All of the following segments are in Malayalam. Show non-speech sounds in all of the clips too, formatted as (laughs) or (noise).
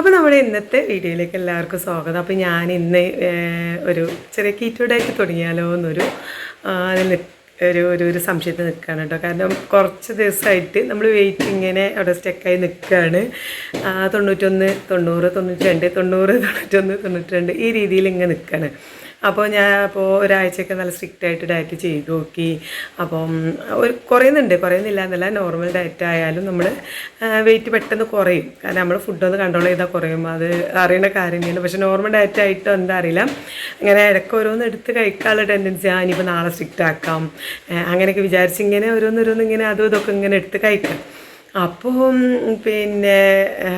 അപ്പോൾ നമ്മുടെ ഇന്നത്തെ വീഡിയോയിലേക്ക് എല്ലാവർക്കും സ്വാഗതം. അപ്പോൾ ഞാൻ ഇന്ന് ഒരു ചെറിയ കീറ്റോ തുടങ്ങിയാലോ എന്നൊരു അതിൽ ഒരു ഒരു ഒരു സംശയത്തിൽ നിൽക്കുകയാണ് കേട്ടോ. കാരണം കുറച്ച് ദിവസമായിട്ട് നമ്മൾ വെയിറ്റ് ഇങ്ങനെ അവിടെ സ്റ്റക്കായി നിൽക്കുകയാണ്. തൊണ്ണൂറ്റൊന്ന് തൊണ്ണൂറ് തൊണ്ണൂറ്റി രണ്ട് തൊണ്ണൂറ് തൊണ്ണൂറ്റൊന്ന് തൊണ്ണൂറ്റി രണ്ട് ഈ രീതിയിൽ ഇങ്ങനെ നിൽക്കുകയാണ്. അപ്പോൾ ഞാൻ അപ്പോൾ ഒരാഴ്ചയൊക്കെ നല്ല സ്ട്രിക്റ്റ് ആയിട്ട് ഡയറ്റ് ചെയ്ത് നോക്കി. അപ്പം ഒരു കുറയുന്നുണ്ട് കുറയുന്നില്ല എന്നല്ല നോർമൽ ഡയറ്റ് ആയാലും നമ്മൾ വെയിറ്റ് പെട്ടെന്ന് കുറയും. കാരണം നമ്മൾ ഫുഡൊന്ന് കൺട്രോൾ ചെയ്താൽ കുറയും. അത് അറിയുന്ന കാര്യം തന്നെയാണ്. പക്ഷേ നോർമൽ ഡയറ്റ് ആയിട്ടോ എന്താ അറിയില്ല. ഇങ്ങനെ ഇടയ്ക്ക് ഓരോന്ന് എടുത്ത് കഴിക്കാനുള്ള ടെൻഡൻസി ആ ഇനിയിപ്പോൾ നാളെ സ്ട്രിക്റ്റ് ആക്കാം. അങ്ങനെയൊക്കെ ഇങ്ങനെ ഓരോന്നോരോന്ന് ഇങ്ങനെ അതും ഇതൊക്കെ ഇങ്ങനെ എടുത്ത് കഴിക്കാം. അപ്പം പിന്നെ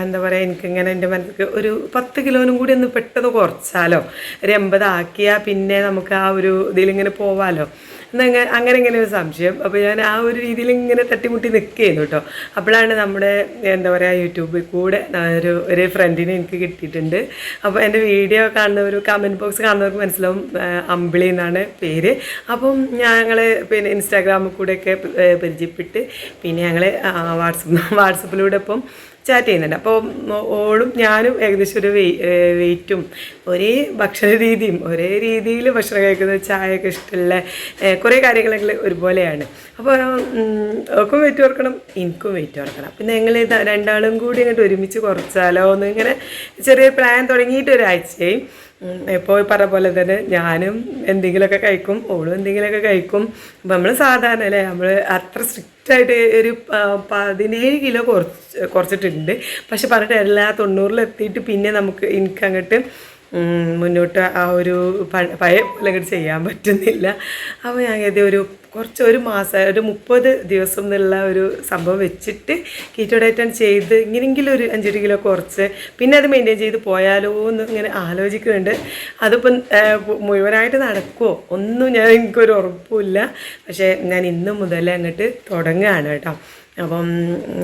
എന്താ പറയുക എനിക്കിങ്ങനെ എന്റെ മനസ്സിൽ ഒരു പത്ത് കിലോനും കൂടി ഒന്ന് പെട്ടെന്ന് കുറച്ചാലോ. ഒരു എൺപതാക്കിയാൽ പിന്നെ നമുക്ക് ആ ഒരു ഇതിലിങ്ങനെ പോവാലോ. എന്നങ്ങനെ അങ്ങനെ ഇങ്ങനെ ഒരു സംശയം? അപ്പോൾ ഞാൻ ആ ഒരു രീതിയിൽ ഇങ്ങനെ തട്ടിമുട്ടി നിൽക്കുകയായിരുന്നു കേട്ടോ അപ്പോഴാണ് നമ്മുടെ എന്താ പറയുക യൂട്യൂബിൽ കൂടെ ഒരു ഒരു ഫ്രണ്ടിനെ എനിക്ക് കിട്ടിയിട്ടുണ്ട്. അപ്പോൾ എന്റെ വീഡിയോ കാണുന്ന ഒരു കമന്റ് ബോക്സ് കാണുന്നവർക്ക് മനസ്സിലാവും അമ്പിളി എന്നാണ് പേര്. അപ്പം ഞങ്ങൾ പിന്നെ ഇൻസ്റ്റാഗ്രാമിൽ കൂടെയൊക്കെ പരിചയപ്പെട്ട് പിന്നെ ഞങ്ങൾ വാട്സപ്പ് വാട്സപ്പിലൂടെ ഇപ്പം ചാറ്റ് ചെയ്യുന്നുണ്ട്. അപ്പോൾ ഓളും ഞാനും ഏകദേശം ഒരു വെയ് വെയിറ്റും ഒരേ ഭക്ഷണ രീതിയും ഒരേ രീതിയിൽ ഭക്ഷണം കഴിക്കുന്നത് ചായയൊക്കെ ഇഷ്ടമുള്ള കുറേ കാര്യങ്ങളൊക്കെ ഒരുപോലെയാണ്. അപ്പോൾ ഓക്കും വെയിറ്റ് ഓർക്കണം എനിക്കും വെയിറ്റ് ഓർക്കണം പിന്നെ ഞങ്ങൾ രണ്ടാളും കൂടി ഇങ്ങോട്ട് ഒരുമിച്ച് കുറച്ചാലോ എന്ന് ഇങ്ങനെ ചെറിയ പ്ലാൻ തുടങ്ങിയിട്ട് ഒരാഴ്ചയായി. ഇപ്പോൾ പറഞ്ഞ പോലെ തന്നെ ഞാനും എന്തെങ്കിലുമൊക്കെ കഴിക്കും ഓളും എന്തെങ്കിലുമൊക്കെ കഴിക്കും. അപ്പം നമ്മൾ സാധാരണ അല്ലേ നമ്മൾ അത്ര സ്ട്രിക്റ്റ് ആയിട്ട് ഒരു പതിനേഴ് കിലോ കുറച്ച് കുറച്ചിട്ടുണ്ട്. പക്ഷെ പറഞ്ഞിട്ട് എല്ലാ തൊണ്ണൂറിലെത്തിയിട്ട് പിന്നെ നമുക്ക് എനിക്ക് അങ്ങോട്ട് ഉം, മുന്നോട്ട് ആ ഒരു പഴയ പോലെ അങ്ങോട്ട് ചെയ്യാൻ പറ്റുന്നില്ല. അപ്പോൾ ഞാൻ ഏതൊരു കുറച്ച് ഒരു മാസം ഒരു മുപ്പത് ദിവസം എന്നുള്ള ഒരു സംഭവം വെച്ചിട്ട് കീറ്റോ ചെയ്ത് ഇങ്ങനെയെങ്കിലും ഒരു അഞ്ചൊരു കിലോ കുറച്ച് പിന്നെ അത് മെയിന്റെയിൻ ചെയ്ത് പോയാലോ എന്ന് ഇങ്ങനെ ആലോചിക്കുന്നുണ്ട്. അതിപ്പം മുഴുവനായിട്ട് നടക്കുമോ ഒന്നും ഞാൻ എനിക്കൊരു ഉറപ്പുമില്ല പക്ഷേ ഞാൻ ഇന്ന് മുതൽ അങ്ങോട്ട് തുടങ്ങുകയാണ് കേട്ടോ. അപ്പം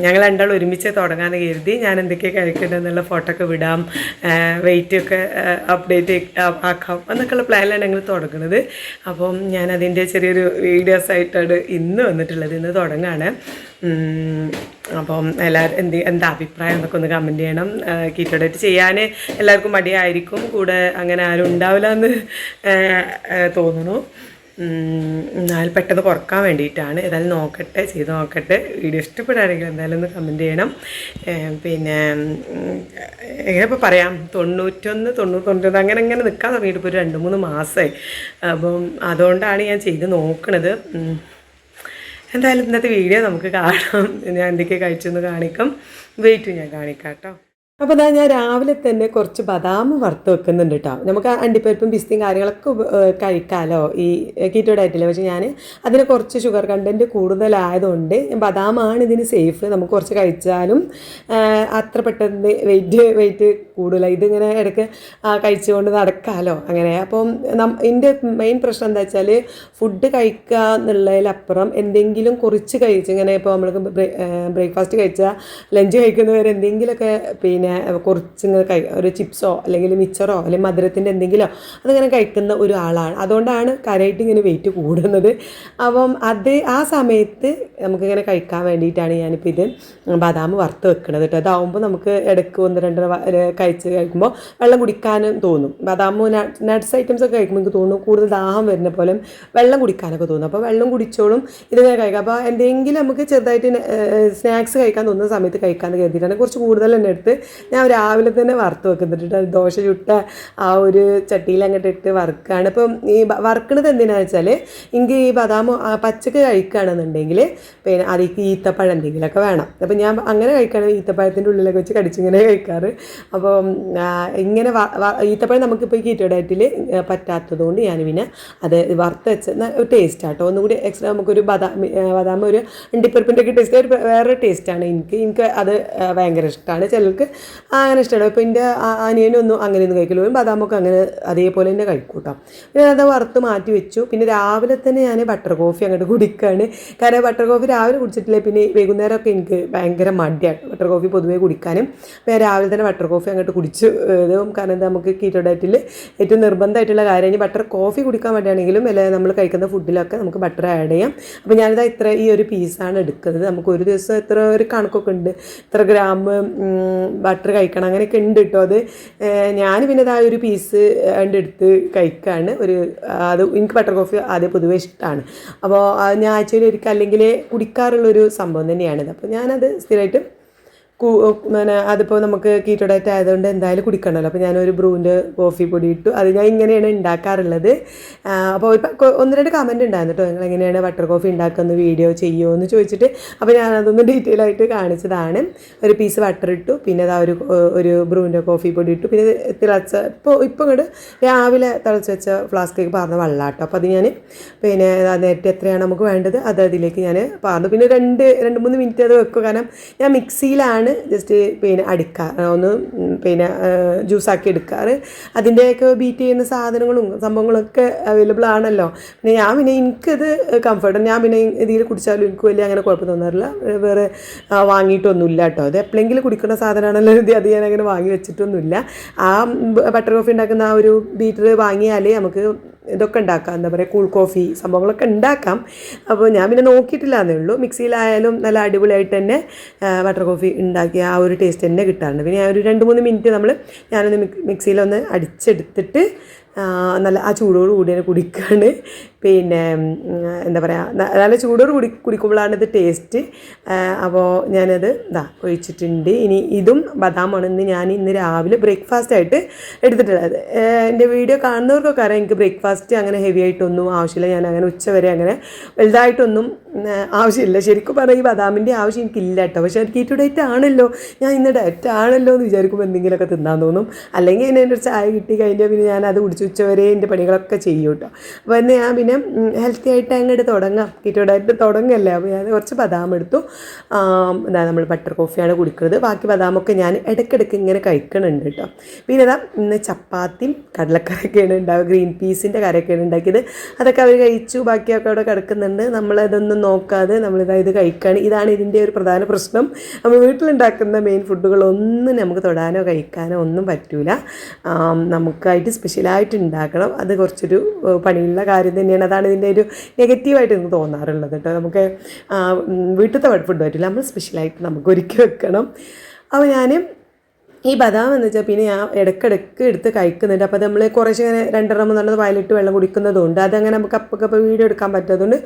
ഞങ്ങൾ രണ്ടാൾ ഒരുമിച്ച് തുടങ്ങാൻ കരുതി ഞാൻ എന്തൊക്കെയാണ് കഴിക്കേണ്ടതെന്നുള്ള ഫോട്ടോ ഒക്കെ വിടാം വെയിറ്റ് ഒക്കെ അപ്ഡേറ്റ് ആക്കാം എന്നൊക്കെയുള്ള പ്ലാനിലാണ് ഞങ്ങൾ തുടങ്ങുന്നത്. അപ്പം ഞാൻ അതിന്റെ ചെറിയൊരു വീഡിയോസ് ആയിട്ടാണ് ഇന്ന് വന്നിട്ടുള്ളത് ഇന്ന് തുടങ്ങാണ്. അപ്പം എല്ലാവരും എന്ത് എന്താ അഭിപ്രായം എന്നൊക്കെ ഒന്ന് കമന്റ് ചെയ്യണം. കീറ്റോഡേറ്റ് ചെയ്യാൻ എല്ലാവർക്കും മടിയായിരിക്കും കൂടെ അങ്ങനെ ആരും ഉണ്ടാവില്ല എന്ന് തോന്നുന്നു. എന്നാൽ പെട്ടെന്ന് കുറയ്ക്കാൻ വേണ്ടിയിട്ടാണ്. ഏതായാലും നോക്കട്ടെ ചെയ്ത് നോക്കട്ടെ. വീഡിയോ ഇഷ്ടപ്പെടുകയാണെങ്കിൽ എന്തായാലും ഒന്ന് കമന്റ് ചെയ്യണം. പിന്നെ എങ്ങനെ ഇപ്പോൾ പറയാം തൊണ്ണൂറ്റൊന്ന് തൊണ്ണൂറ് തൊണ്ണൂറ്റൊന്ന് അങ്ങനെ അങ്ങനെ നിൽക്കാൻ തുടങ്ങിയിട്ട് ഇപ്പോൾ രണ്ട് മൂന്ന് മാസമായി അപ്പം അതുകൊണ്ടാണ് ഞാൻ ചെയ്ത് നോക്കണത്. എന്തായാലും ഇന്നത്തെ വീഡിയോ നമുക്ക് കാണാം. ഞാൻ എന്തൊക്കെ കഴിച്ചെന്ന് കാണിക്കും. വെയിറ്റ് ഞാൻ കാണിക്കാം കേട്ടോ. അപ്പോൾ അതാ ഞാൻ രാവിലെ തന്നെ കുറച്ച് ബദാം വറുത്ത് വെക്കുന്നുണ്ട് കേട്ടോ നമുക്ക് അണ്ടിപ്പരിപ്പും പിസ്തയും കാര്യങ്ങളൊക്കെ കഴിക്കാമല്ലോ ഈ കീറ്റോ ഡയറ്റിൽ പക്ഷേ ഞാൻ അതിന് കുറച്ച് ഷുഗർ കണ്ടന്റ് കൂടുതലായതുകൊണ്ട് ബദാമാണ് ഇതിന് സേഫ് നമുക്ക് കുറച്ച് കഴിച്ചാലും അത്ര പെട്ടെന്ന് വെയിറ്റ് വെയിറ്റ് കൂടുതല ഇതിങ്ങനെ ഇടയ്ക്ക് കഴിച്ചുകൊണ്ട് നടക്കാമല്ലോ അങ്ങനെ. അപ്പം എന്റെ മെയിൻ പ്രശ്നം എന്താ വെച്ചാൽ ഫുഡ് കഴിക്കുക എന്നുള്ളതിലപ്പുറം എന്തെങ്കിലും കുറിച്ച് കഴിച്ച് ഇങ്ങനെ ഇപ്പോൾ നമ്മൾ ബ്രേക്ക്ഫാസ്റ്റ് കഴിച്ചാൽ ലഞ്ച് കഴിക്കുന്നവരെ എന്തെങ്കിലുമൊക്കെ പിന്നെ കുറച്ച് ഇങ്ങനെ കഴി ഒരു ചിപ്സോ അല്ലെങ്കിൽ മിച്ചറോ അല്ലെങ്കിൽ മധുരത്തിന്റെ എന്തെങ്കിലോ അതിങ്ങനെ കഴിക്കുന്ന ഒരാളാണ്. അതുകൊണ്ടാണ് കരയിട്ട് ഇങ്ങനെ വെയിറ്റ് കൂടുന്നത്. അപ്പം അത് ആ സമയത്ത് നമുക്കിങ്ങനെ കഴിക്കാൻ വേണ്ടിയിട്ടാണ് ഞാനിപ്പോൾ ഇത് ബദാം വറുത്ത് വെക്കുന്നത് കേട്ടോ. അതാവുമ്പോൾ നമുക്ക് ഇടയ്ക്ക് ഒന്ന് രണ്ട് കഴിച്ച് കഴിക്കുമ്പോൾ വെള്ളം കുടിക്കാനും തോന്നും. ബദാം നട്ട്സ് ഐറ്റംസ് ഒക്കെ കഴിക്കുമ്പോൾ എനിക്ക് തോന്നുന്നു കൂടുതൽ ദാഹം വരുന്ന പോലെ വെള്ളം കുടിക്കാനൊക്കെ തോന്നും. അപ്പോൾ വെള്ളം കുടിച്ചോളും ഇതിങ്ങനെ കഴിക്കാം. അപ്പോൾ എന്തെങ്കിലും നമുക്ക് ചെറുതായിട്ട് സ്നാക്സ് കഴിക്കാൻ തോന്നുന്ന സമയത്ത് കഴിക്കാമെന്ന് കരുതിയിട്ടാണ് കുറച്ച് കൂടുതൽ തന്നെ എടുത്ത് ഞാൻ രാവിലെ തന്നെ വറുത്ത് വെക്കുന്നിട്ട് ദോശ ചുട്ട ആ ഒരു ചട്ടിയിൽ അങ്ങോട്ട് ഇട്ട് വറുക്കുകയാണ് ഇപ്പം ഈ വറുക്കണത് എന്തിനാണെന്ന് വെച്ചാൽ എനിക്ക് ഈ ബദാം പച്ചക്ക് കഴിക്കുകയാണെന്നുണ്ടെങ്കിൽ പിന്നെ അതിലേക്ക് ഈത്തപ്പഴം എന്തെങ്കിലുമൊക്കെ വേണം. അപ്പം ഞാൻ അങ്ങനെ കഴിക്കുകയാണെങ്കിൽ ഈത്തപ്പഴത്തിന്റെ ഉള്ളിലൊക്കെ വെച്ച് കടിച്ചിങ്ങനെ കഴിക്കാറ്. അപ്പം ഇങ്ങനെ ഈത്തപ്പഴം നമുക്കിപ്പോൾ ഈ കീറ്റോ ഡയറ്റിൽ പറ്റാത്തതുകൊണ്ട് ഞാൻ പിന്നെ അത് വറുത്ത് വെച്ച ടേസ്റ്റ് ആട്ടോ. ഒന്നുകൂടി എക്സ്ട്രാ നമുക്കൊരു ബദാം ബദാം ഒരു അണ്ടിപ്പരിപ്പിന്റെ ഒക്കെ ടേസ്റ്റ് ഒരു വേറെ ടേസ്റ്റാണ് എനിക്ക് എനിക്ക് അത് ഭയങ്കര ഇഷ്ടമാണ്. ചിലർക്ക് അങ്ങനെ ഇഷ്ടമാണ് ഇപ്പോൾ എന്റെ അനിയനൊന്നും അങ്ങനെയൊന്നും കഴിക്കില്ല. ഒരു ബദാമൊക്കെ അങ്ങനെ അതേപോലെ തന്നെ കഴിക്കും കേട്ടോ പിന്നെ അത് വറുത്ത് മാറ്റി വെച്ചു. പിന്നെ രാവിലെ തന്നെ ഞാൻ ബട്ടർ കോഫി അങ്ങോട്ട് കുടിക്കുകയാണ് കാരണം ബട്ടർ കോഫി രാവിലെ കുടിച്ചിട്ടില്ല. പിന്നെ വൈകുന്നേരമൊക്കെ എനിക്ക് ഭയങ്കര മടിയാണ് ബട്ടർ കോഫി പൊതുവേ കുടിക്കാനും. പിന്നെ രാവിലെ തന്നെ ബട്ടർ കോഫി അങ്ങോട്ട് കുടിച്ച് ഇതും കാരണം നമുക്ക് കീറ്റോ ഏറ്റവും നിർബന്ധമായിട്ടുള്ള കാര്യം ഇനി ബട്ടർ കോഫി കുടിക്കാൻ വേണ്ടിയാണെങ്കിലും അല്ലെങ്കിൽ നമ്മൾ കഴിക്കുന്ന ഫുഡിലൊക്കെ നമുക്ക് ബട്ടർ ആഡ് ചെയ്യാം. അപ്പോൾ ഞാനിതാ ഇത്ര ഈ ഒരു പീസാണ് എടുക്കുന്നത്. നമുക്ക് ഒരു ദിവസം എത്ര ഒരു കണക്കൊക്കെ ഉണ്ട്. ഇത്ര ഗ്രാം ബട്ടർ കഴിക്കണം. അങ്ങനെയൊക്കെ ഉണ്ട് കേട്ടോ അത് ഞാൻ പിന്നെ ആ ഒരു പീസ് എടുത്ത് കഴിക്കുകയാണ് ഒരു അത് എനിക്ക് ബട്ടർ കോഫി ആദ്യം പൊതുവെ ഇഷ്ടമാണ് അപ്പോൾ ഞാൻ ആഴ്ചയിൽ ഒരിക്കൽ അല്ലെങ്കിൽ കുടിക്കാറുള്ളൊരു സംഭവം തന്നെയാണിത്. അപ്പോൾ ഞാനത് സ്ഥിരമായിട്ട് പിന്നെ അതിപ്പോൾ നമുക്ക് കീറ്റോ ഡയറ്റ് ആയതുകൊണ്ട് എന്തായാലും കുടിക്കണമല്ലോ അപ്പോൾ ഞാനൊരു ബ്രൂവിന്റെ കോഫി പൊടി ഇട്ടു. അത് ഞാൻ ഇങ്ങനെയാണ് ഉണ്ടാക്കാറുള്ളത് അപ്പോൾ ഒന്ന് രണ്ട് കമന്റ് ഉണ്ടായിരുന്നു കേട്ടോ നിങ്ങൾ എങ്ങനെയാണ് ബട്ടർ കോഫി ഉണ്ടാക്കുന്ന വീഡിയോ ചെയ്യുമോ എന്ന് ചോദിച്ചിട്ട് അപ്പോൾ ഞാനതൊന്ന് ഡീറ്റെയിൽ ആയിട്ട് കാണിച്ചതാണ്. ഒരു പീസ് ബട്ടർ ഇട്ടു. പിന്നെ അതാ ഒരു ഒരു ബ്രൂവിന്റെ കോഫി പൊടി ഇട്ടു. പിന്നെ തിളച്ച ഇപ്പോൾ ഇപ്പോൾ ഇങ്ങോട്ട് രാവിലെ തിളച്ച് വെച്ച ഫ്ലാസ്കിലേക്ക് പാർന്ന വെള്ളാട്ടോ. അപ്പോൾ അത് ഞാൻ പിന്നെ നേരത്തെ എത്രയാണ് നമുക്ക് വേണ്ടത് അത് അതിലേക്ക് ഞാൻ പാർന്നു. പിന്നെ രണ്ട് രണ്ട് മൂന്ന് മിനിറ്റ് അത് വെക്കും. കാരണം ഞാൻ മിക്സിയിലാണ് ജസ്റ്റ് പിന്നെ അടിക്കാറ് ഒന്ന് പിന്നെ ജ്യൂസാക്കി എടുക്കാറ്. അതിന്റെയൊക്കെ ബീറ്റ് ചെയ്യുന്ന സാധനങ്ങളും സംഭവങ്ങളൊക്കെ അവൈലബിൾ ആണല്ലോ. പിന്നെ ഞാൻ പിന്നെ എനിക്കത് കംഫർട്ട് ഞാൻ പിന്നെ ഇതിൽ കുടിച്ചാലും എനിക്ക് വലിയ അങ്ങനെ കുഴപ്പം തോന്നാറില്ല. വേറെ വാങ്ങിയിട്ടൊന്നുമില്ല കേട്ടോ. അത് എപ്പോഴെങ്കിലും കുടിക്കുന്ന സാധനമാണല്ലോ അത് ഞാൻ അങ്ങനെ വാങ്ങി വെച്ചിട്ടൊന്നുമില്ല. ആ ബട്ടർ കോഫി ഉണ്ടാക്കുന്ന ആ ഒരു ബീറ്റർ വാങ്ങിയാലേ നമുക്ക് ഇതൊക്കെ ഉണ്ടാക്കാം. എന്താ പറയുക കൂൾ കോഫി സംഭവങ്ങളൊക്കെ ഉണ്ടാക്കാം. അപ്പോൾ ഞാൻ പിന്നെ നോക്കിയിട്ടില്ല എന്നേ ഉള്ളൂ. മിക്സിയിലായാലും നല്ല അടിപൊളിയായിട്ട് തന്നെ ബട്ടർ കോഫി ഉണ്ടാക്കിയ ആ ഒരു ടേസ്റ്റ് തന്നെ കിട്ടാറുണ്ട്. പിന്നെ ഒരു രണ്ട് മൂന്ന് മിനിറ്റ് നമ്മൾ ഞാനൊന്ന് മിക് മിക്സിയിലൊന്ന് അടിച്ചെടുത്തിട്ട് നല്ല ആ ചൂടോട് കൂടി തന്നെ കുടിക്കുകയാണ് പിന്നെ എന്താ പറയുക നല്ല ചൂടോട് കുടി കുടിക്കുമ്പോഴാണ് ഇത് ടേസ്റ്റ് അപ്പോൾ ഞാനത് ഇതാ ഒഴിച്ചിട്ടുണ്ട്. ഇനി ഇതും ബദാമാണ്. ഇന്ന് ഞാൻ ഇന്ന് രാവിലെ ബ്രേക്ക്ഫാസ്റ്റ് ആയിട്ട് എടുത്തിട്ടുള്ളത്. എന്റെ വീഡിയോ കാണുന്നവർക്കൊക്കെ അറിയാം. എനിക്ക് ബ്രേക്ക്ഫാസ്റ്റ് അങ്ങനെ ഹെവി ആയിട്ടൊന്നും ആവശ്യമില്ല. ഞാൻ അങ്ങനെ ഉച്ചവരെ അങ്ങനെ വലുതായിട്ടൊന്നും ആവശ്യമില്ല. ശരിക്കും പറഞ്ഞാൽ ഈ ബദാമിന്റെ ആവശ്യം എനിക്കില്ല കേട്ടോ. പക്ഷേ കീറ്റോ ഡയറ്റ് ആണല്ലോ. ഞാൻ ഇന്ന് ഡയറ്റ് ആണല്ലോ എന്ന് വിചാരിക്കുമ്പോൾ എന്തെങ്കിലുമൊക്കെ തിന്നാൻ തോന്നും. അല്ലെങ്കിൽ എന്നെ എന്റെ ചായ കിട്ടി കഴിഞ്ഞാൽ പിന്നെ ഞാൻ അത് കുടിച്ച് ഉച്ചവരെ എന്റെ പണികളൊക്കെ ചെയ്യും കേട്ടോ. അപ്പോൾ എന്നെ ഞാൻ പിന്നെ ഹെൽത്തി ആയിട്ട് അങ്ങോട്ട് തുടങ്ങാം. കീറ്റോ ഡയറ്റ് തുടങ്ങല്ലേ. അപ്പോൾ ഞാൻ കുറച്ച് ബദാം എടുത്തു. എന്താ നമ്മൾ ബട്ടർ കോഫിയാണ് കുടിക്കുന്നത്. ബാക്കി ബദാമൊക്കെ ഞാൻ ഇടയ്ക്കിടയ്ക്ക് ഇങ്ങനെ കഴിക്കണുണ്ട് കേട്ടോ. പിന്നെ ഇതാ ഇന്ന് ചപ്പാത്തിയും കടലക്കറിയൊക്കെയാണ് ഉണ്ടാവുക. ഗ്രീൻ പീസിന്റെ കറിയൊക്കെയാണ് ഉണ്ടാക്കിയത്. അതൊക്കെ അവർ കഴിച്ചു. ബാക്കിയൊക്കെ അവിടെ കിടക്കുന്നുണ്ട്. നമ്മളതൊന്നും നോക്കാതെ നമ്മളിതാ ഇത് കഴിക്കുകയാണ് ഇതാണ് ഇതിന്റെ ഒരു പ്രധാന പ്രശ്നം. നമ്മൾ വീട്ടിലുണ്ടാക്കുന്ന മെയിൻ ഫുഡുകളൊന്നും നമുക്ക് തൊടാനോ കഴിക്കാനോ ഒന്നും പറ്റൂല. നമുക്കായിട്ട് സ്പെഷ്യലായിട്ട് ഉണ്ടാക്കണം. അത് കുറച്ചൊരു പണിയുള്ള കാര്യം തന്നെയാണ്. അതാണ് ഇതിന്റെ ഒരു നെഗറ്റീവായിട്ട് എനിക്ക് തോന്നാറുള്ളത് കേട്ടോ. നമുക്ക് വീട്ടിലത്തെ ഫുഡ് പറ്റില്ല. നമ്മൾ സ്പെഷ്യലായിട്ട് നമുക്ക് ഒരുക്കി വെക്കണം. അപ്പോൾ ഞാൻ ഈ ബദാം എന്ന് വെച്ചാൽ പിന്നെ ഞാൻ ഇടയ്ക്കിടയ്ക്ക് എടുത്ത് കഴിക്കുന്നുണ്ട്. അപ്പോൾ നമ്മൾ കുറച്ച് ഇങ്ങനെ രണ്ടെണ്ണം മൂന്നെണ്ണം വയലിട്ട് വെള്ളം കുടിക്കുന്നതുകൊണ്ട് അതങ്ങനെ നമുക്ക് അപ്പോൾ വീഡിയോ എടുക്കാൻ പറ്റാത്തതുകൊണ്ട്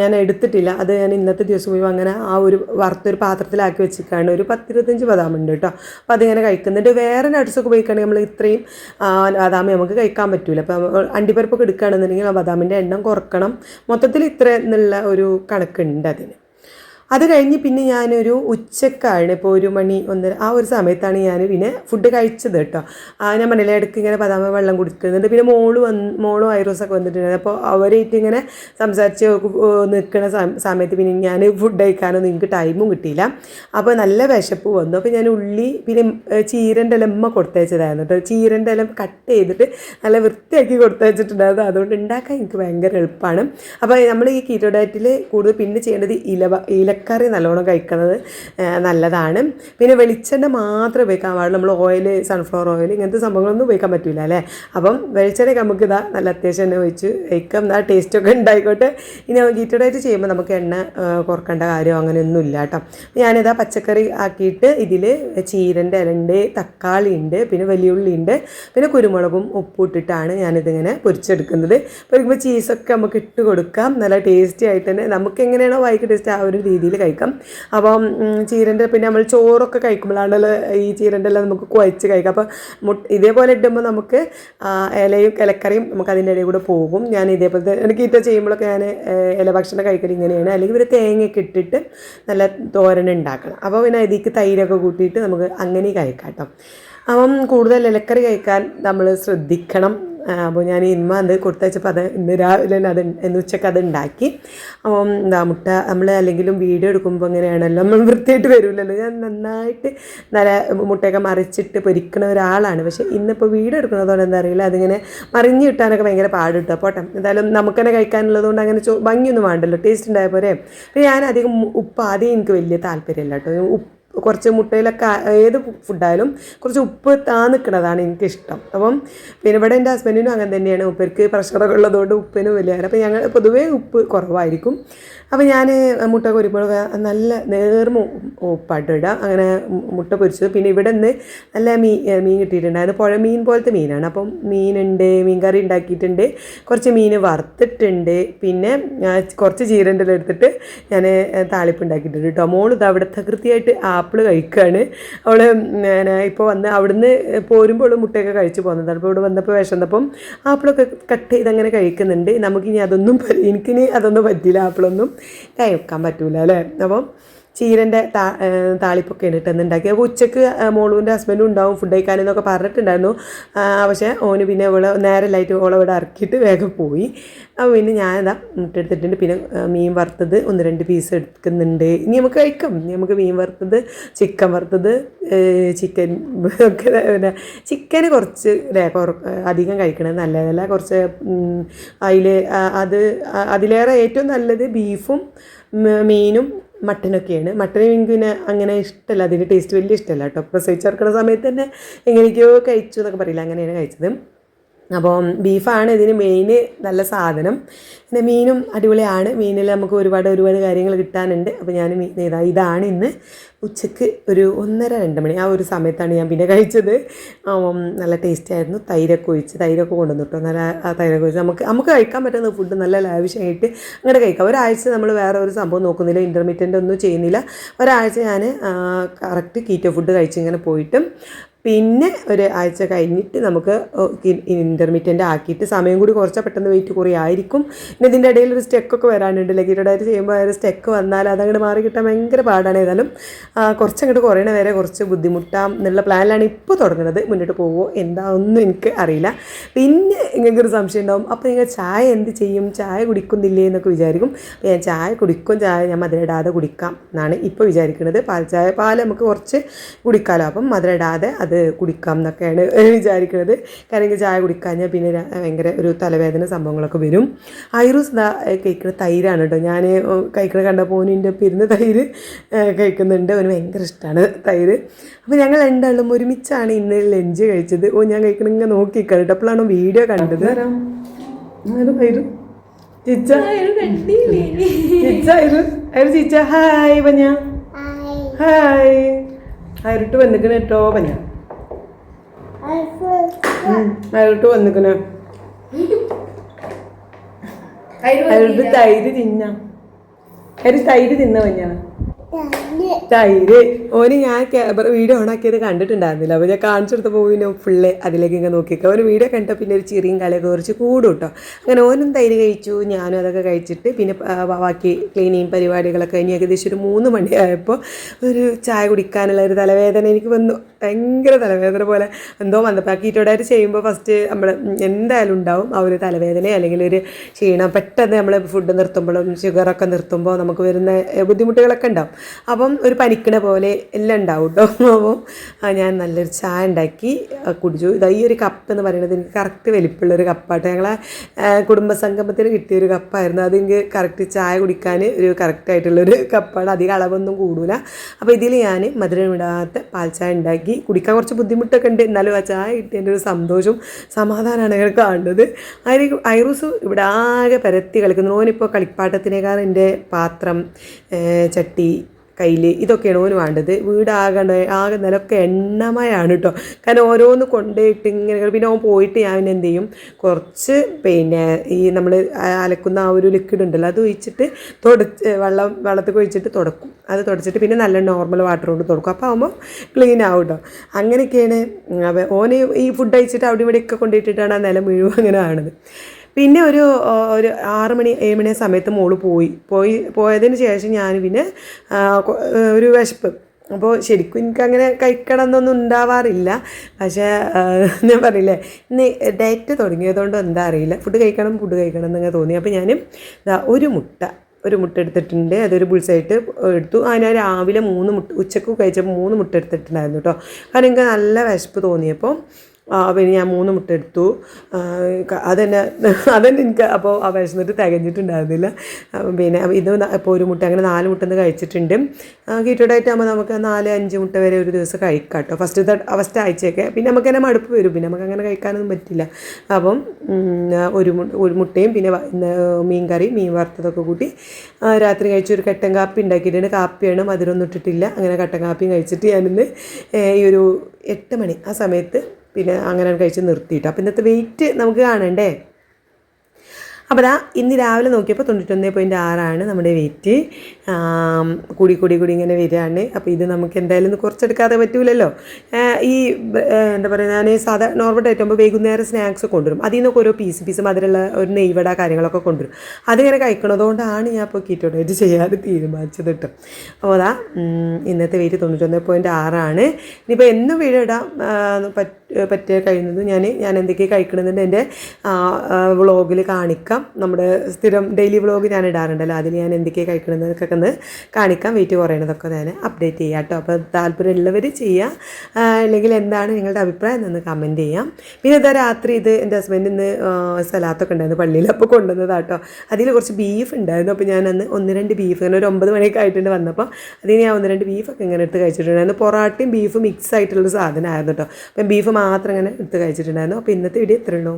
ഞാൻ എടുത്തിട്ടില്ല. അത് ഞാൻ ഇന്നത്തെ ദിവസം പോയി അങ്ങനെ ആ ഒരു വറുത്തൊരു പാത്രത്തിലാക്കി വെച്ചിട്ടാണ് ഒരു പത്തിരുപത്തഞ്ച് ബദാം ഉണ്ട് കേട്ടോ. അപ്പോൾ അതിങ്ങനെ കഴിക്കുന്നുണ്ട്. വേറെ നട്ട്സൊക്കെ ഉപയോഗിക്കുകയാണെങ്കിൽ നമ്മൾ ഇത്രയും ബദാമി ബദാം നമുക്ക് കഴിക്കാൻ പറ്റില്ല അപ്പോൾ അണ്ടിപ്പരിപ്പൊക്കെ എടുക്കുകയാണെന്നുണ്ടെങ്കിൽ ആ ബദാമിന്റെ എണ്ണം കുറക്കണം. മൊത്തത്തിൽ ഇത്ര എന്നുള്ള ഒരു കണക്കുണ്ട് അതിന്. അത് കഴിഞ്ഞ് പിന്നെ ഞാനൊരു ഉച്ചക്കാണ് ഇപ്പോൾ ഒരു മണി ഒന്നര ആ ഒരു സമയത്താണ് ഞാൻ പിന്നെ ഫുഡ് കഴിച്ചത് കേട്ടോ. ആ ഞാൻ മണ്ണിലെ ഇടയ്ക്ക് ഇങ്ങനെ പതാമ വെള്ളം കുടിക്കുന്നുണ്ട്. പിന്നെ മോൾ വന്ന് മോളും ഐറോസൊക്കെ വന്നിട്ടുണ്ട് അപ്പോൾ അവരായിട്ട് ഇങ്ങനെ സംസാരിച്ച് നിൽക്കുന്ന സമയത്ത് പിന്നെ ഞാൻ ഫുഡ് കഴിക്കാനൊന്നും എനിക്ക് ടൈമും കിട്ടിയില്ല. അപ്പോൾ നല്ല വിശപ്പ് വന്നു. അപ്പോൾ ഞാൻ ഉള്ളി പിന്നെ ചീരന്റെ ഇലമ്മ കൊടുത്തയച്ചതായിരുന്നു കേട്ടോ. ചീരന്റെ ഇല കട്ട് ചെയ്തിട്ട് നല്ല വൃത്തിയാക്കി കൊടുത്തയച്ചിട്ടുണ്ടായിരുന്നു. അതുകൊണ്ട് ഉണ്ടാക്കാൻ എനിക്ക് ഭയങ്കര എളുപ്പമാണ്. അപ്പോൾ നമ്മൾ ഈ കീറ്റോ ഡയറ്റിൽ കൂടുതൽ പിന്നെ ചെയ്യേണ്ടത് ഇല ഇലക്കറി നല്ലോണം കഴിക്കുന്നത് നല്ലതാണ്. പിന്നെ വെളിച്ചെണ്ണ മാത്രം ഉപയോഗിക്കാൻ പാടുള്ളൂ നമ്മൾ ഓയിൽ സൺഫ്ലവർ ഓയിൽ ഇങ്ങനത്തെ സംഭവങ്ങളൊന്നും ഉപയോഗിക്കാൻ പറ്റില്ല അല്ലേ? അപ്പം വെളിച്ചെണ്ണ നമുക്ക് ഇതാ നല്ല അത്യാവശ്യം എണ്ണ ഒഴിച്ച് കഴിക്കാം. ആ ടേസ്റ്റൊക്കെ ഉണ്ടായിക്കോട്ടെ. ഇനി കീറ്റോ ആയിട്ട് ചെയ്യുമ്പോൾ നമുക്ക് എണ്ണ കുറക്കേണ്ട കാര്യമോ അങ്ങനെയൊന്നും ഇല്ല കേട്ടോ. ഞാനിതാ പച്ചക്കറി ആക്കിയിട്ട് ഇതിൽ ചീരന്റെ ഇലണ്ട് തക്കാളി ഉണ്ട് പിന്നെ വലിയുള്ളി ഉണ്ട് പിന്നെ കുരുമുളകും ഉപ്പും ഇട്ടിട്ടാണ് ഞാനിതിങ്ങനെ പൊരിച്ചെടുക്കുന്നത്. പൊരിക്കുമ്പോൾ ചീസൊക്കെ നമുക്ക് ഇട്ട് കൊടുക്കാം. നല്ല ടേസ്റ്റി ആയിട്ട് തന്നെ. നമുക്ക് എങ്ങനെയാണോ വായിക്ക് ടേസ്റ്റ് ആ ഒരു രീതിയിൽ കഴിക്കാം. അപ്പം ചീരന്റെ പിന്നെ നമ്മൾ ചോറൊക്കെ കഴിക്കുമ്പോഴാണല്ലോ ഈ ചീരന്റെ എല്ലാം നമുക്ക് കുഴച്ച് കഴിക്കാം അപ്പോൾ ഇതേപോലെ ഇടുമ്പോൾ നമുക്ക് ഇലയും ഇലക്കറിയും നമുക്ക് അതിന്റെ ഇടയിൽ കൂടെ പോകും. ഞാൻ ഇതേപോലത്തെ എനിക്ക് ഇറ്റ ചെയ്യുമ്പോഴൊക്കെ ഞാൻ ഇല ഭക്ഷണം കഴിക്കൽ ഇങ്ങനെയാണ്. അല്ലെങ്കിൽ ഒരു തേങ്ങയൊക്കെ ഇട്ടിട്ട് നല്ല തോരൻ ഉണ്ടാക്കണം. അപ്പോൾ പിന്നെ ഇതിക്ക് തൈരൊക്കെ കൂട്ടിയിട്ട് നമുക്ക് അങ്ങനെ കഴിക്കാം കേട്ടോ. അപ്പം കൂടുതൽ ഇലക്കറി കഴിക്കാൻ നമ്മൾ ശ്രദ്ധിക്കണം. അപ്പോൾ ഞാൻ ഇമ്മ അത് കൊടുത്തയച്ചപ്പോൾ അത് ഇന്ന് രാവിലെ അത് ഇന്ന് ഉച്ചയ്ക്ക് അത് ഉണ്ടാക്കി അപ്പം എന്താ മുട്ട നമ്മൾ അല്ലെങ്കിലും വീഡിയോ എടുക്കുമ്പോൾ അങ്ങനെയാണല്ലോ നമ്മൾ വൃത്തിയായിട്ട് വരില്ലല്ലോ ഞാൻ നന്നായിട്ട് നല്ല മുട്ടയൊക്കെ മറിച്ചിട്ട് പൊരിക്കണ ഒരാളാണ്. പക്ഷേ ഇന്നിപ്പോൾ വീഡിയോ എടുക്കുന്നതുകൊണ്ട് എന്താ അറിയില്ല അതിങ്ങനെ മറിഞ്ഞ് കിട്ടാനൊക്കെ ഭയങ്കര പാട് കിട്ടും പോട്ടെ എന്തായാലും നമുക്ക് തന്നെ കഴിക്കാനുള്ളതുകൊണ്ട് അങ്ങനെ ഭംഗിയൊന്നും വേണ്ടല്ലോ. ടേസ്റ്റ് ഉണ്ടായ പോലെ പിന്നെ ഞാൻ അധികം ഉപ്പ് ആദ്യം എനിക്ക് വലിയ താല്പര്യമില്ല കേട്ടോ. ഉപ്പ് കുറച്ച് മുട്ടയിലൊക്കെ ഏത് ഫുഡായാലും കുറച്ച് ഉപ്പ് താ നിൽക്കുന്നതാണ് എനിക്കിഷ്ടം. അപ്പം പിന്നെ ഇവിടെ എന്റെ ഹസ്ബൻഡിനും അങ്ങനെ തന്നെയാണ്. ഉപ്പർക്ക് പ്രഷറൊക്കെ ഉള്ളതുകൊണ്ട് ഉപ്പിന് വലിയ അപ്പം ഞങ്ങൾ പൊതുവേ ഉപ്പ് കുറവായിരിക്കും. അപ്പോൾ ഞാൻ മുട്ട പൊരിക്കുമ്പോൾ നല്ല നേർമ ഉപ്പായിട്ട് അങ്ങനെ മുട്ട പൊരിച്ചത്. പിന്നെ ഇവിടെ നിന്ന് നല്ല മീൻ മീൻ കിട്ടിയിട്ടുണ്ടായിരുന്നു പുഴ മീൻ പോലത്തെ മീനാണ്. അപ്പം മീനുണ്ട് മീൻ കറി ഉണ്ടാക്കിയിട്ടുണ്ട്. കുറച്ച് മീൻ വറുത്തിട്ടുണ്ട്. പിന്നെ കുറച്ച് ചീരന്റെ എടുത്തിട്ട് ഞാൻ താളിപ്പ് ഉണ്ടാക്കിയിട്ടുണ്ട് കേട്ടോ. മോൾ ഇത് അവിടെ തകൃതിയായിട്ട് ആപ്പിൾ കഴിക്കുകയാണ് അവൾ ഇപ്പോൾ വന്ന് അവിടുന്ന് പോരുമ്പോൾ മുട്ടയൊക്കെ കഴിച്ച് പോകുന്നതാണ് അപ്പോൾ ഇവിടെ വന്നപ്പോൾ വിശന്നപ്പം ആപ്പിളൊക്കെ കട്ട് ചെയ്ത് അങ്ങനെ കഴിക്കുന്നുണ്ട്. നമുക്കിനി അതൊന്നും എനിക്കിനി അതൊന്നും പറ്റില്ല ആപ്പിളൊന്നും. കഴിക്കാൻ പറ്റൂല അല്ലേ? അപ്പം ചീരന്റെ താ താളിപ്പൊക്കെ താളിപ്പൊക്കെയാണ് ഇട്ട് ഉണ്ടാക്കി അപ്പോൾ ഉച്ചയ്ക്ക് മോളുവിന്റെ ഹസ്ബൻഡും ഉണ്ടാവും ഫുഡ് കഴിക്കാനെന്നൊക്കെ പറഞ്ഞിട്ടുണ്ടായിരുന്നു. പക്ഷേ ഓന് പിന്നെ ഇവിടെ നേരെ ലൈറ്റ് ഓളെ ഇവിടെ ഇറക്കിയിട്ട് വേഗം പോയി. അപ്പോൾ പിന്നെ ഞാനിതാ മുട്ട എടുത്തിട്ടുണ്ട് പിന്നെ മീൻ വറുത്തത് ഒന്ന് രണ്ട് പീസ് എടുക്കുന്നുണ്ട്. ഇനി നമുക്ക് കഴിക്കാം. നമുക്ക് മീൻ വറുത്തത് ചിക്കൻ വറുത്തത് ചിക്കൻ ഒക്കെ പിന്നെ ചിക്കന് കുറച്ച് അധികം കഴിക്കണത് നല്ലതല്ല. കുറച്ച് അതിൽ അത് അതിലേറെ ഏറ്റവും നല്ലത് ബീഫും മീനും മട്ടനൊക്കെയാണ്. മട്ടൻ എനിക്ക് പിന്നെ അങ്ങനെ ഇഷ്ടമല്ല അതിന്റെ ടേസ്റ്റ് വലിയ ഇഷ്ടമല്ല കേട്ടോ. പ്രസവിച്ചിറക്കുന്ന സമയത്ത് തന്നെ എങ്ങനെയൊക്കെയോ കഴിച്ചു എന്നൊക്കെ പറയില്ല? അങ്ങനെയാണ് കഴിച്ചത്. അപ്പം ബീഫാണ് ഇതിന് മെയിൻ നല്ല സാധനം. പിന്നെ മീനും അടിപൊളിയാണ്. മീനിൽ നമുക്ക് ഒരുപാട് ഒരുപാട് കാര്യങ്ങൾ കിട്ടാനുണ്ട്. അപ്പോൾ ഞാൻ മീൻ ഇതാ ഇതാണ് ഇന്ന് ഉച്ചയ്ക്ക് ഒരു ഒന്നര രണ്ട് മണി. ആ ഒരു സമയത്താണ് ഞാൻ പിന്നെ കഴിച്ചത്. നല്ല ടേസ്റ്റ് ആയിരുന്നു. തൈരൊക്കെ ഒഴിച്ച് തൈരൊക്കെ കൊണ്ടുവന്നു കേട്ടോ നല്ല ആ തൈരൊക്കെ ഒഴിച്ച് നമുക്ക് നമുക്ക് കഴിക്കാൻ പറ്റുന്ന ഫുഡ് നല്ല ലാവിഷായിട്ട് അങ്ങനെ കഴിക്കാം. ഒരാഴ്ച നമ്മൾ വേറെ ഒരു സംഭവം നോക്കുന്നില്ല. ഇന്റർമീഡിയന്റ് ഒന്നും ചെയ്യുന്നില്ല. ഒരാഴ്ച ഞാൻ കറക്റ്റ് കീറ്റോ ഫുഡ് കഴിച്ച് ഇങ്ങനെ പോയിട്ട് പിന്നെ ഒരു ആഴ്ച കഴിഞ്ഞിട്ട് നമുക്ക് ഇന്റർമീഡിയന്റ് ആക്കിയിട്ട് സമയം കൂടി കുറച്ച് പെട്ടെന്ന് വെയിറ്റ് കുറയായിരിക്കും. പിന്നെ ഇതിന്റെ ഇടയിൽ ഒരു സ്റ്റെക്കൊക്കെ വരാനുണ്ട്. ലഗീറ്റഡ് ആയിട്ട് ചെയ്യുമ്പോൾ ഒരു സ്റ്റെക്ക് വന്നാൽ അതങ്ങോട്ട് മാറി കിട്ടാൻ ഭയങ്കര പാടാണ് ഏതായാലും. കുറച്ചങ്ങോട്ട് കുറയണ വരെ കുറച്ച് ബുദ്ധിമുട്ടാം എന്നുള്ള പ്ലാനിലാണ് ഇപ്പോൾ തുടങ്ങുന്നത് മുന്നോട്ട് പോവുമോ എന്താ ഒന്നും എനിക്ക് അറിയില്ല. പിന്നെ നിങ്ങൾക്ക് ഒരു സംശയം ഉണ്ടാവും. അപ്പോൾ നിങ്ങൾ ചായ എന്ത് ചെയ്യും? ചായ കുടിക്കുന്നില്ലേ എന്നൊക്കെ വിചാരിക്കും. അപ്പോൾ ഞാൻ ചായ കുടിക്കും ചായ ഞാൻ മധുരമിടാതെ കുടിക്കാം എന്നാണ് ഇപ്പോൾ വിചാരിക്കുന്നത് പാൽ ചായ പാൽ നമുക്ക് കുറച്ച് കുടിക്കാമല്ലോ അപ്പം മധുരമിടാതെ അത് കുടിക്കാം എന്നൊക്കെയാണ് (laughs) വിചാരിക്കുന്നത്. കാരണം എനിക്ക് ചായ കുടിക്കാഞ്ഞാൽ പിന്നെ ഭയങ്കര ഒരു തലവേദന സംഭവങ്ങളൊക്കെ വരും. ഐറൂസ് ദാ കഴിക്കുന്ന തൈരാണ് കേട്ടോ ഞാൻ കഴിക്കണ കണ്ടപ്പോൾ ഓനിന്റെ പിരുന്ന് തൈര് കഴിക്കുന്നുണ്ട്. അവന് ഭയങ്കര ഇഷ്ടമാണ് തൈര്. അപ്പോൾ ഞങ്ങൾ രണ്ടാളും ഒരുമിച്ചാണ് ഇന്ന് ലഞ്ച് കഴിച്ചത്. ഓ ഞാൻ കഴിക്കണ ഇങ്ങനെ നോക്കി കേട്ടോ അപ്പോഴാണ് വീഡിയോ കണ്ടത്? തൈര്. ചിച്ച. ചിച്ച ഐരു ചിച്ച. ഹായ് പഞ്ഞ. ഹായ്. ഐറിട്ട് വന്നിക്കണ കേട്ടോ പഞ്ഞ. ഐറിട്ട് വന്നിക്കണ. ഐറിട്ട് തൈര് തിന്നാം. ഐര് തൈര് തിന്ന തൈര്. ഓന് ഞാൻ ക്യാമറ വീഡിയോ ഓൺ ആക്കിയത് കണ്ടിട്ടുണ്ടായിരുന്നില്ല. അപ്പോൾ ഞാൻ കാണിച്ചു പിന്നെ ഫുള്ള് അതിലേക്ക് ഇങ്ങനെ നോക്കിയേക്കാം. ഓന് വീഡിയോ കണ്ടപ്പോൾ പിന്നെ ഒരു ചെറിയും കളിയൊക്കെ കുറച്ച് കൂടും കേട്ടോ അങ്ങനെ ഓനും തൈര് കഴിച്ചു ഞാനും അതൊക്കെ കഴിച്ചിട്ട് പിന്നെ ബാക്കി ക്ലീനിങ് പരിപാടികളൊക്കെ കഴിഞ്ഞ് ഏകദേശം ഒരു മൂന്ന് മണിയായപ്പോൾ ഒരു ചായ കുടിക്കാനുള്ള ഒരു തലവേദന എനിക്ക് വന്നു. ഭയങ്കര തലവേദന പോലെ എന്തോ വന്നപ്പോൾ ചെയ്യുമ്പോൾ ഫസ്റ്റ് നമ്മൾ എന്തായാലും ഉണ്ടാവും. ആ ഒരു തലവേദന അല്ലെങ്കിൽ ഒരു ക്ഷീണം പെട്ടെന്ന് നമ്മൾ ഫുഡ് നിർത്തുമ്പോഴും ഷുഗറൊക്കെ നിർത്തുമ്പോൾ നമുക്ക് വരുന്ന ബുദ്ധിമുട്ടുകളൊക്കെ ഉണ്ടാവും. അപ്പം ഒരു പനിക്കണ പോലെ എല്ലാം ഉണ്ടാവും കേട്ടോ അപ്പോൾ ഞാൻ നല്ലൊരു ചായ ഉണ്ടാക്കി കുടിച്ചു. ഇതാ ഈ ഒരു കപ്പ് എന്ന് പറയുന്നത് എനിക്ക് കറക്റ്റ് വലിപ്പമുള്ള ഒരു കപ്പാട്ടോ ഞങ്ങളെ കുടുംബസംഗമത്തിന് കിട്ടിയ ഒരു കപ്പായിരുന്നു അത് എനിക്ക് കറക്റ്റ് ചായ കുടിക്കാൻ ഒരു കറക്റ്റായിട്ടുള്ളൊരു കപ്പാണ് അധികം അളവൊന്നും കൂടൂല. അപ്പോൾ ഇതിൽ ഞാൻ മധുരം ഇടാത്ത പാൽ ചായ ഉണ്ടാക്കി കുടിക്കാൻ കുറച്ച് ബുദ്ധിമുട്ടൊക്കെ ഉണ്ട്. എന്നാലും ആ ചായ കിട്ടിയതിന്റെ ഒരു സന്തോഷവും സമാധാനമാണ് ഞങ്ങൾ കാണുന്നത്. അതിന് ഐറൂസ് ഇവിടെ ആകെ പരത്തി കളിക്കുന്നു. ഓനിപ്പോൾ കളിപ്പാട്ടത്തിനേക്കാൾ എന്റെ പാത്രം ചട്ടി കയ്യിൽ ഇതൊക്കെയാണ് ഓന് വേണ്ടത്. വീടാകണ ആകെ നിലൊക്കെ എണ്ണമയാണ് കേട്ടോ കാരണം ഓരോന്ന് കൊണ്ടുപോയിട്ട് ഇങ്ങനെ പിന്നെ ഓൻ പോയിട്ട് ഞാൻ എന്ത് ചെയ്യും? കുറച്ച് പിന്നെ ഈ നമ്മൾ അലക്കുന്ന ആ ഒരു ലിക്വിഡ് ഉണ്ടല്ലോ അത് ഒഴിച്ചിട്ട് തുടച്ച് വെള്ളം വെള്ളത്തിൽ ഒഴിച്ചിട്ട് തുടക്കും. അത് തുടച്ചിട്ട് പിന്നെ നല്ല നോർമൽ വാട്ടർ കൊണ്ട് തുടക്കും. അപ്പോൾ ആകുമ്പോൾ ക്ലീൻ ആവും കേട്ടോ അങ്ങനെയൊക്കെയാണ് ഓന് ഈ ഫുഡ് അയച്ചിട്ട് അവിടെ ഇവിടെയൊക്കെ കൊണ്ടുപോയിട്ടിട്ടാണ് ആ നില മുഴുവൻ അങ്ങനെ ആണത് പിന്നെ ഒരു ഒരു ആറ് മണി ഏഴ് മണി സമയത്ത് മോൾ പോയി. പോയി പോയതിന് ശേഷം ഞാൻ പിന്നെ ഒരു വിശപ്പ്. അപ്പോൾ ശരിക്കും എനിക്കങ്ങനെ കഴിക്കണം എന്നൊന്നും ഉണ്ടാവാറില്ല. പക്ഷേ ഞാൻ പറയില്ലേ ഇന്ന് ഡയറ്റ് തുടങ്ങിയതുകൊണ്ട് എന്താ അറിയില്ല. ഫുഡ് കഴിക്കണം ഫുഡ് കഴിക്കണം എന്നങ്ങനെ തോന്നി. അപ്പോൾ ഞാൻ ഒരു മുട്ട ഒരു മുട്ട എടുത്തിട്ടുണ്ട്. അതൊരു ബുൾസായിട്ട് എടുത്തു. അതിന് രാവിലെ മൂന്ന് മുട്ട ഉച്ചയ്ക്ക് കഴിച്ചപ്പോൾ മൂന്ന് മുട്ട എടുത്തിട്ടുണ്ടായിരുന്നു കേട്ടോ. കാരണം എനിക്ക് നല്ല വിശപ്പ് തോന്നിയപ്പോൾ പിന്നെ ഞാൻ മൂന്ന് മുട്ട എടുത്തു. അതെന്നെ അതെന്നെ എനിക്ക് അപ്പോൾ ആ വിശന്നിട്ട് തികഞ്ഞിട്ടുണ്ടായിരുന്നില്ല. പിന്നെ ഇത് ഇപ്പോൾ ഒരു മുട്ട അങ്ങനെ നാല് മുട്ടന്ന് കഴിച്ചിട്ടുണ്ട്. കീറ്റോ ഡയറ്റ് ആകുമ്പോൾ നമുക്ക് നാല് അഞ്ച് മുട്ട വരെ ഒരു ദിവസം കഴിക്കാം കേട്ടോ ഫസ്റ്റ് ഫസ്റ്റ് ആഴ്ചയൊക്കെ. പിന്നെ നമുക്ക് തന്നെ മടുപ്പ് വരും. പിന്നെ നമുക്ക് അങ്ങനെ കഴിക്കാനൊന്നും പറ്റില്ല. അപ്പം ഒരു ഒരു മുട്ടയും പിന്നെ മീൻ കറി മീൻ വറുത്തതൊക്കെ കൂട്ടി രാത്രി കഴിച്ച് ഒരു കട്ടൻ കാപ്പി ഉണ്ടാക്കിയിട്ടുണ്ട്. കാപ്പിയാണ് മധുരമൊന്നും ഇട്ടിട്ടില്ല. അങ്ങനെ കട്ടൻ കാപ്പിയും കഴിച്ചിട്ട് ഞാനിന്ന് ഈ ഒരു എട്ട് മണി ആ സമയത്ത് പിന്നെ അങ്ങനെ കഴിച്ച് നിർത്തിയിട്ട്. അപ്പം ഇന്നത്തെ വെയിറ്റ് നമുക്ക് കാണണ്ടേ? അപ്പോൾ ദാ ഇന്ന് രാവിലെ നോക്കിയപ്പോൾ തൊണ്ണൂറ്റൊന്ന് പോയിന്റ് ആറാണ് നമ്മുടെ വെയിറ്റ് കൂടി കൂടി കൂടി ഇങ്ങനെ വരികയാണ് അപ്പോൾ ഇത് നമുക്ക് എന്തായാലും ഒന്ന് കുറച്ചെടുക്കാതെ പറ്റൂലല്ലോ. ഈ എന്താ പറയുക ഞാൻ സാധാ നോർമൽ ഡയറ്റ് വൈകുന്നേരം സ്നാക്സ് കൊണ്ടുവരും. അതിൽ നിന്നൊക്കെ ഓരോ പീസ് പീസ് മധുരമുള്ള ഒരു നെയ്വട കാര്യങ്ങളൊക്കെ കൊണ്ടുവരും. അതിങ്ങനെ കഴിക്കണതുകൊണ്ടാണ് ഞാൻ ഇപ്പോൾ കീറ്റോ ഡയറ്റ് ചെയ്യാൻ തീരുമാനിച്ചത് കേട്ടോ. അപ്പോൾ അതാ ഇന്നത്തെ വെയിറ്റ് തൊണ്ണൂറ്റൊന്ന് പോയിന്റ് ആറാണ്. ഇനിയിപ്പോൾ എന്നും വീഡിയോ ഇടാം ആ, പറ്റ പറ്റിയ കഴിയുന്നത് ഞാൻ ഞാൻ എന്തൊക്കെ കഴിക്കണമെന്നുണ്ട് എന്റെ വ്ളോഗിൽ കാണിക്കാം. നമ്മുടെ സ്ഥിരം ഡെയിലി വ്ളോഗ് ഞാൻ ഇടാറുണ്ടല്ലോ. അതിൽ ഞാൻ എന്തൊക്കെ കഴിക്കണമെന്നൊക്കെ ഒന്ന് കാണിക്കാം. വെയിറ്റ് കുറയണതൊക്കെ ഞാൻ അപ്ഡേറ്റ് ചെയ്യാം കേട്ടോ. അപ്പോൾ താല്പര്യമുള്ളവർ ചെയ്യുക അല്ലെങ്കിൽ എന്താണ് നിങ്ങളുടെ അഭിപ്രായം എന്നൊന്ന് കമന്റ് ചെയ്യാം. പിന്നെ ഇതാ രാത്രി ഇത് എന്റെ ഹസ്ബൻഡ് ഇന്ന് സ്ഥലത്തൊക്കെ ഉണ്ടായിരുന്നു പള്ളിയിൽ. അപ്പോൾ കൊണ്ടുവന്നതാട്ടോ അതിൽ കുറച്ച് ബീഫ് ഉണ്ടായിരുന്നു. അപ്പോൾ ഞാൻ അന്ന് ഒന്ന് രണ്ട് ബീഫ് ഇങ്ങനെ ഒരു ഒമ്പത് മണിയൊക്കെ ആയിട്ടുണ്ട് വന്നപ്പോൾ അതിന് ഞാൻ ഒന്ന് രണ്ട് ബീഫൊക്കെ ഇങ്ങനെ എടുത്ത് കഴിച്ചിട്ടുണ്ടായിരുന്നു പൊറാട്ടയും ബീഫും മിക്സ് ആയിട്ടുള്ളൊരു സാധനമായിരുന്നു കേട്ടോ. അപ്പം ബീഫ് മാത്രം ഇങ്ങനെ എടുത്ത് കഴിച്ചിട്ടുണ്ടായിരുന്നു. അപ്പോൾ ഇന്നത്തെ വീഡിയോ ഇത്രയുള്ളൂ